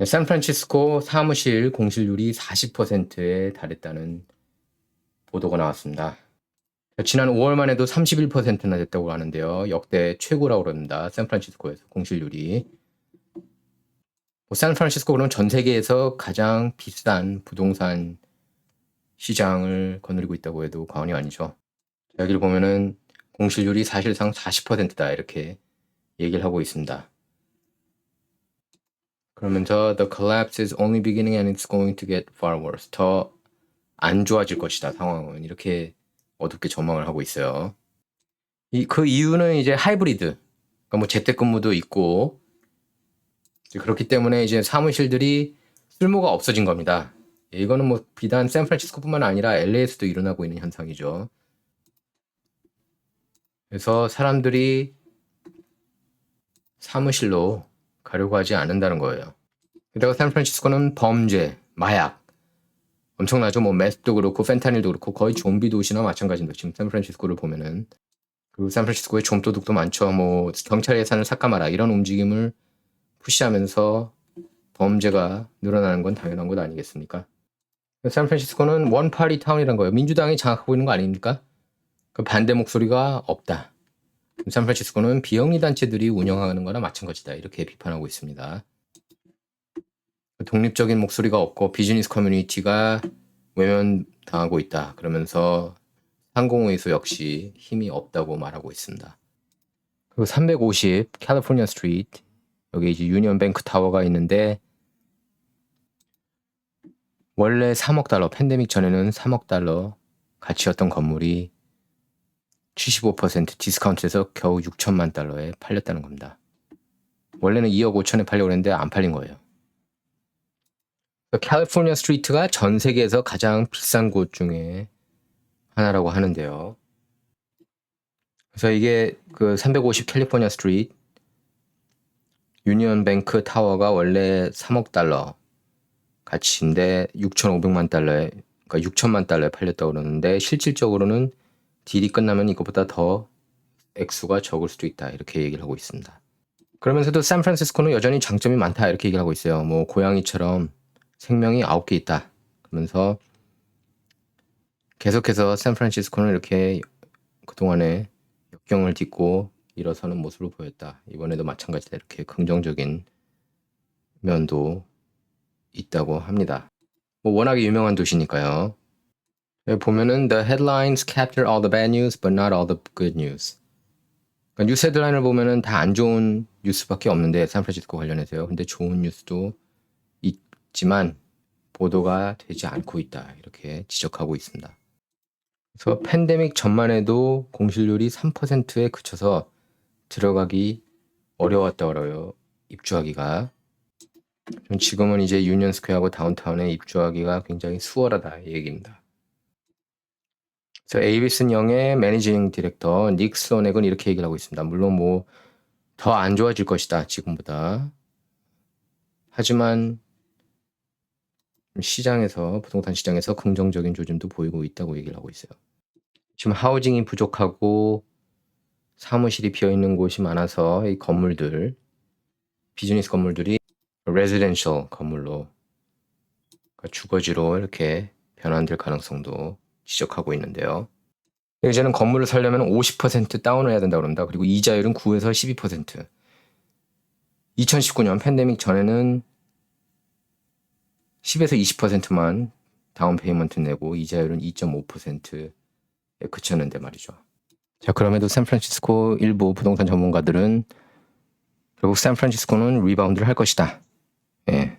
네, 샌프란시스코 사무실 공실률이 40%에 달했다는 보도가 나왔습니다. 지난 5월만 해도 31%나 됐다고 하는데요. 역대 최고라고 그럽니다. 샌프란시스코에서 공실률이. 뭐 샌프란시스코 그러면 전 세계에서 가장 비싼 부동산 시장을 거느리고 있다고 해도 과언이 아니죠. 여기를 보면은 공실률이 사실상 40%다 이렇게 얘기를 하고 있습니다. 그러면서 the collapse is only beginning and it's going to get far worse. 더 안 좋아질 것이다 상황은 이렇게 어둡게 전망을 하고 있어요. 이 그 이유는 이제 하이브리드, 그러니까 뭐 재택근무도 있고 그렇기 때문에 이제 사무실들이 쓸모가 없어진 겁니다. 이거는 뭐 비단 샌프란시스코뿐만 아니라 LA에서도 일어나고 있는 현상이죠. 그래서 사람들이 사무실로 가려고 하지 않는다는 거예요. 게다가 샌프란시스코는 범죄, 마약 엄청나죠. 뭐 메스도 그렇고 펜타닐도 그렇고 거의 좀비 도시나 마찬가지입니다. 지금 샌프란시스코를 보면은 그리고 샌프란시스코에 좀도둑도 많죠. 뭐 경찰 예산을 삭감하라 이런 움직임을 푸시하면서 범죄가 늘어나는 건 당연한 것 아니겠습니까? 샌프란시스코는 원파리 타운이란 거예요. 민주당이 장악하고 있는 거 아닙니까? 그 반대 목소리가 없다. 샌프란시스코는 비영리 단체들이 운영하는 거나 마찬가지다. 이렇게 비판하고 있습니다. 독립적인 목소리가 없고 비즈니스 커뮤니티가 외면당하고 있다. 그러면서 상공회의소 역시 힘이 없다고 말하고 있습니다. 그리고 350 캘리포니아 스트리트 여기 이제 유니언 뱅크 타워가 있는데 원래 3억 달러 팬데믹 전에는 3억 달러 가치였던 건물이 75% 디스카운트에서 겨우 6천만 달러에 팔렸다는 겁니다. 원래는 2억 5천에 팔려고 했는데 안 팔린 거예요. 캘리포니아 스트리트가 전 세계에서 가장 비싼 곳 중에 하나라고 하는데요. 그래서 이게 그 350 캘리포니아 스트리트 유니언 뱅크 타워가 원래 3억 달러 가치인데 6,500만 달러에 그러니까 6천만 달러에 팔렸다고 그러는데 실질적으로는 딜이 끝나면 이것보다 더 액수가 적을 수도 있다 이렇게 얘기를 하고 있습니다. 그러면서도 샌프란시스코는 여전히 장점이 많다 이렇게 얘기를 하고 있어요. 뭐 고양이처럼 생명이 아홉 개 있다. 그러면서 계속해서 샌프란시스코는 이렇게 그동안에 역경을 딛고 일어서는 모습을 보였다. 이번에도 마찬가지다. 이렇게 긍정적인 면도 있다고 합니다. 뭐 워낙에 유명한 도시니까요. 보면은 the headlines capture all the bad news but not all the good news. 그러니까 뉴스 헤드라인을 보면은 다 안 좋은 뉴스밖에 없는데 샌프란시스코 관련해서요. 근데 좋은 뉴스도 있지만 보도가 되지 않고 있다. 이렇게 지적하고 있습니다. 그래서 팬데믹 전만 해도 공실률이 3%에 그쳐서 들어가기 어려웠다고 그래요. 입주하기가. 지금은 이제 유니언 스퀘어하고 다운타운에 입주하기가 굉장히 수월하다 이 얘기입니다. 그래서 에이비슨 영의 매니징 디렉터 닉 슬로넥은 이렇게 얘기를 하고 있습니다. 물론 뭐 더 안 좋아질 것이다 지금보다. 하지만 시장에서 부동산 시장에서 긍정적인 조짐도 보이고 있다고 얘기를 하고 있어요. 지금 하우징이 부족하고 사무실이 비어 있는 곳이 많아서 이 건물들 비즈니스 건물들이 레지던셜 건물로 그러니까 주거지로 이렇게 변환될 가능성도 지적하고 있는데요. 이제는 건물을 살려면 50% 다운을 해야 된다고 합니다. 그리고 이자율은 9에서 12%. 2019년 팬데믹 전에는 10에서 20%만 다운 페이먼트 내고 이자율은 2.5%에 그쳤는데 말이죠. 자, 그럼에도 샌프란시스코 일부 부동산 전문가들은 결국 샌프란시스코는 리바운드를 할 것이다. 예.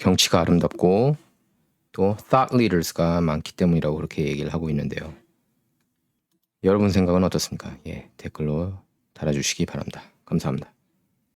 경치가 아름답고 또 thought leaders가 많기 때문이라고 그렇게 얘기를 하고 있는데요. 여러분 생각은 어떻습니까? 예, 댓글로 달아주시기 바랍니다. 감사합니다.